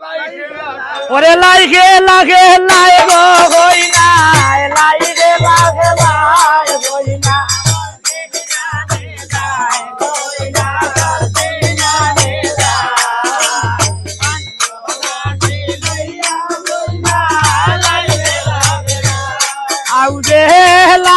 লাইকে ওরে লাইগে লাগে লাই গো হই না লাইগে লাগে লাই হই না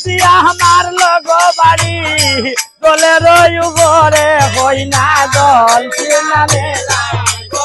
বাউতি আমার লগ বাড়ি। গলে রয়ু গরে হই না জল চিনালে ও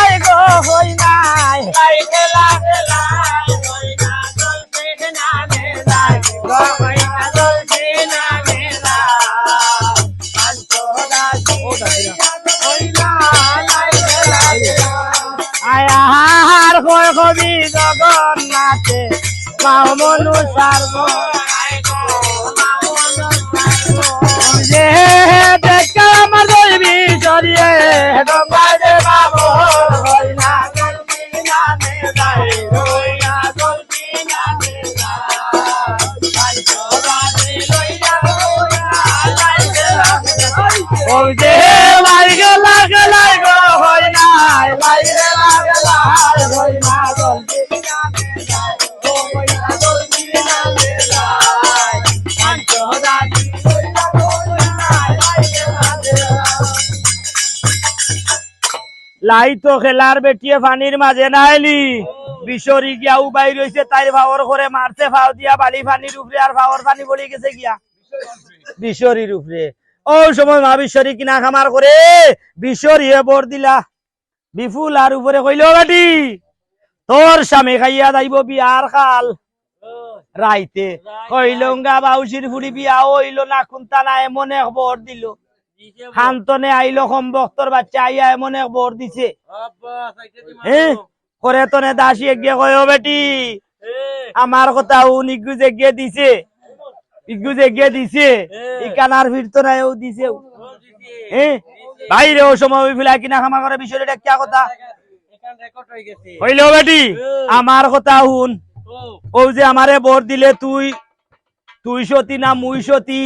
হই নাই। নে লাই আয়ার কয় কবি জগন্নাথে সার্ব। যে দেখা আমার দৈবী সরিয়ে যে লাইগে লাগে লাগো হই না লাইগে লাগে লাগে লাই তো খেলার বেটিয়ে পানির মাঝে নাইলি। বিশরি গিয়া উবাই রইছে তাই ভাওর করে মারছে ভাও দিয়া বালি পানির উপরে আর ভাওর পানি বলি গেছে গিয়া। বিশরির উপরে ও সময় মা বিশ্বরী কিনা খামার করে বিশ্বরিয়ে বর দিলা। বিফুল আর উপরে কইল বেটি তোর স্বামী খাইয়া যাইব বিয়ার খাল। রাইতে কইলঙ্গা বাউসির ফুড়ি বিয়া হইল না খুন্তা না এমন এক বর দিল। শান্তনে আইলো সম্ভক্তর বাচ্চা আইয়া এমন এক বর দিছে। হ্যাঁ করে তনে দাসী এগিয়ে কয় "ও বেটি আমার কথা উন ইগু যে গিয়ে দিছে। ইগু যে দিছে ই কানার না ও দিছে। হ্যাঁ। বাইরে ও সময় ওই ফিলা কিনা খামা করে বিষয়টা কিয়া কথা? হইল বেটি আমার কথা হুন ও। যে আমারে বর দিলে তুই তুই সতী না মুই সতী?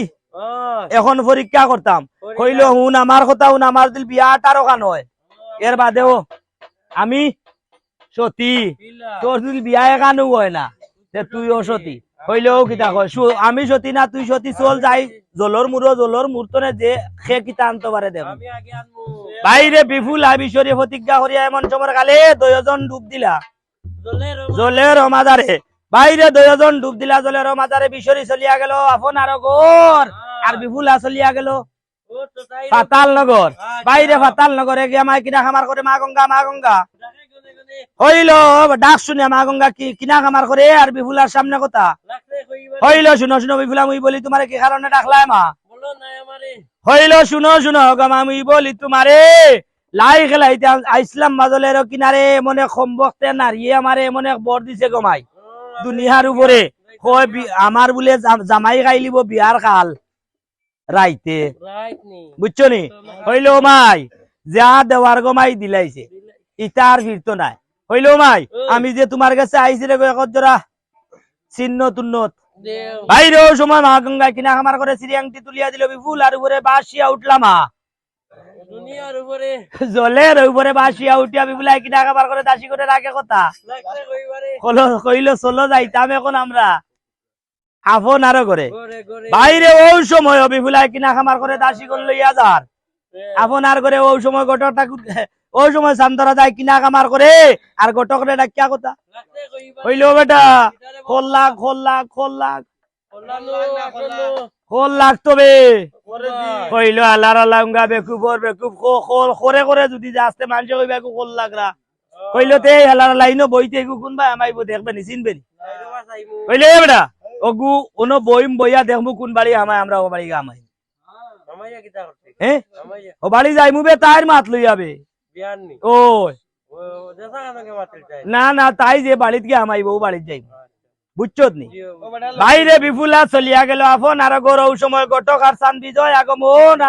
এখন পরীক্ষা করতাম। কইল হুন আমার কথা হুন আমার দিল বিয়া আঠারো খান হয় এর বাদেও আমি সতী। তোর দিল বিয়া এখানো হয় না তে তুইও সতী কইলেও কিতা কয় আমি সতী না তুই সতী চল যাই। জলর মুরো জলর মূর্তনে যে কিতা আনতে পারে দেব বাইরে বিপুল আবিশ্বরী প্রতিজ্ঞা করিয়া এমন সময় কালে দয়জন ডুব দিলা। জলের মাজারে বাইরে দয়জন ডুব দিলা জলের মাজারে বিশ্বরী চলিয়া গেল আপন আর গোর আর বিপুলা চলিয়া গেল। ফাতাল নগর বাইরে ফাতাল নগরে গিয়া মাই কিনা খামার করে মা গঙ্গা মা গঙ্গা হইল ডাক শুনে মা গঙ্গা কি কিনা খামার করে আর বিপুলার সামনে কথা? হইল শুনো শুনো বিপুলা মুই বলি তোমার কি কারণে ডাকলাই মা হইল শুনো শুনো গমা মুই বলি তোমারে লাই খেলাইতে আইসলাম মাজলের কিনারে মনে সম্ভক্তে নারীয়ে আমারে মনে বর দিছে গমাই দুনিয়ার উপরে আমার বোলে জাম- জামাই খাইলিব বিয়ার কাল। রাইতে বুঝছ নি। হইল মাই যা দেওয়ার গমাই মাই দিলাইছে। ইতার ফিরতো নাই। হইল মাই আমি যে তোমার কাছে আইছি রে জোড়া চিহ্ন তুন্নত। বাইরে সময় মা গঙ্গা কিনা আমার করে সিরিয়াংটি তুলিয়া দিল বিপুল আর উপরে বাসিয়া উঠলাম মা জলের উপরে বাসিয়া উঠিয়া বিপুলাই কিনা খাবার করে দাসি করে রাখে কথা। কইলো চলো যাইতাম এখন আমরা। আফন আরও করে। গরে গরে বাইরে ওই সময় বিপুলাই কিনা খামার করে দাসি করে সময় ওই সময় শান্তরা যায় কিনা কামার করে আর গটক রে ডাকিয়া কথা? হইল বেটা খোল লাখ খোল লাখ খোল লাখ খোল লাখ তবে কইলো আল্লাহর আল্লাহঙ্গা বেকুবর বেকুব খোল খরে করে যদি আসতে মানুষ কইবা একু খোল লাগরা কইলো তে আল্লাহর লাইনো বইতে একু কোনবা আমাইবো দেখবে নি চিনবে নি? কইলে বেটা অগু ওনো বইম বইয়া দেখমু কোন বাড়ি আমায় আমরা ও বাড়ি করতে? হ্যাঁ? ও বাড়ি যাইমু বে তাইর মাত লই যাবে ও না না তাই যে বাড়িত গিয়ে আমাই বউ বাড়িতে যাই বুঝছত নি বাইরে বিপুলা চলিয়া গেল আফন আর গরৌ সময় ঘটক আর চান বিজয় আগমন